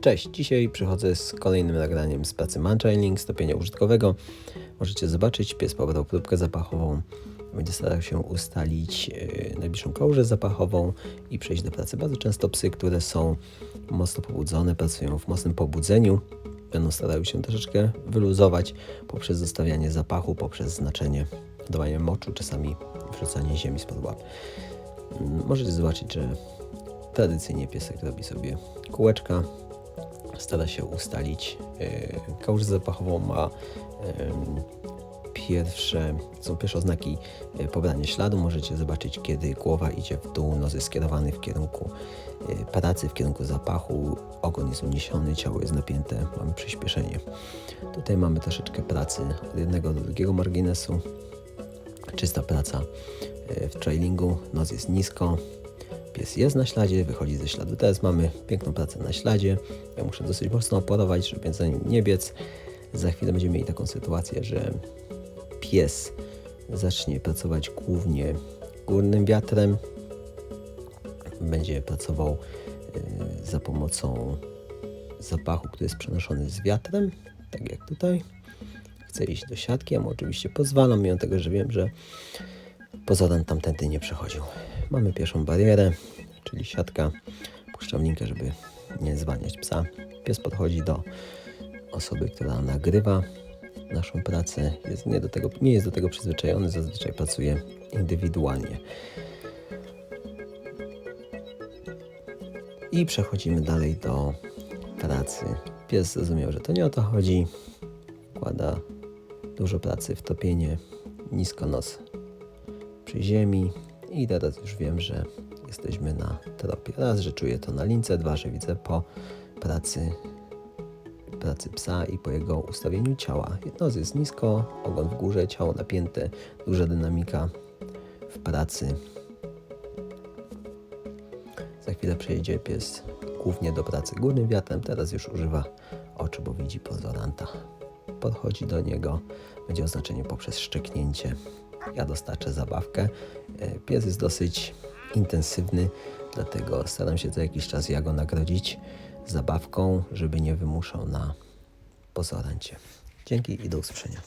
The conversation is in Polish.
Cześć, dzisiaj przychodzę z kolejnym nagraniem z pracy Manchailing, stopienia użytkowego. Możecie zobaczyć, pies pobrał próbkę zapachową. Będzie starał się ustalić yy, najbliższą kałużę zapachową i przejść do pracy. Bardzo często psy, które są mocno pobudzone, pracują w mocnym pobudzeniu, będą starały się troszeczkę wyluzować poprzez zostawianie zapachu, poprzez znaczenie, dawanie moczu, czasami wrzucanie ziemi spod łap. Mm, Możecie zobaczyć, że tradycyjnie piesek robi sobie kółeczka, stara się ustalić yy, kałużę zapachową, ma yy, pierwsze, są pierwsze oznaki yy, pobrania śladu. Możecie zobaczyć, kiedy głowa idzie w dół, nos jest skierowany w kierunku pracy, w kierunku zapachu, ogon jest uniesiony, ciało jest napięte, mamy przyspieszenie. Tutaj mamy troszeczkę pracy od jednego do drugiego marginesu, czysta praca w trailingu, nos jest nisko, Pies jest na śladzie, wychodzi ze śladu. Teraz mamy piękną pracę na śladzie. Ja muszę dosyć mocno oporować, żeby za nim nie biec. Za chwilę będziemy mieli taką sytuację, że pies zacznie pracować głównie górnym wiatrem. Będzie pracował y, za pomocą zapachu, który jest przenoszony z wiatrem, tak jak tutaj. Chcę iść do siatki, ja mu oczywiście pozwalam, mimo tego, że wiem, że poza tamtędy nie przechodził. Mamy pierwszą barierę, czyli siatka. Puszczam linkę, żeby nie zwalniać psa. Pies podchodzi do osoby, która nagrywa naszą pracę. Jest nie, do tego, nie jest do tego przyzwyczajony, zazwyczaj pracuje indywidualnie. I przechodzimy dalej do pracy. Pies zrozumiał, że to nie o to chodzi. Wkłada dużo pracy w topienie, nisko nos przy ziemi i teraz już wiem, że jesteśmy na tropie. Raz, że czuję to na lince, dwa, że widzę po pracy, pracy psa i po jego ustawieniu ciała. Nos jest nisko, ogon w górze, ciało napięte, duża dynamika w pracy. Za chwilę przejdzie pies głównie do pracy górnym wiatrem, teraz już używa oczu, bo widzi pozoranta. Podchodzi do niego, będzie oznaczenie poprzez szczeknięcie. Ja dostarczę zabawkę. E, Pies jest dosyć intensywny, dlatego staram się co jakiś czas ja go nagrodzić zabawką, żeby nie wymuszał na pozorancie. Dzięki i do usłyszenia.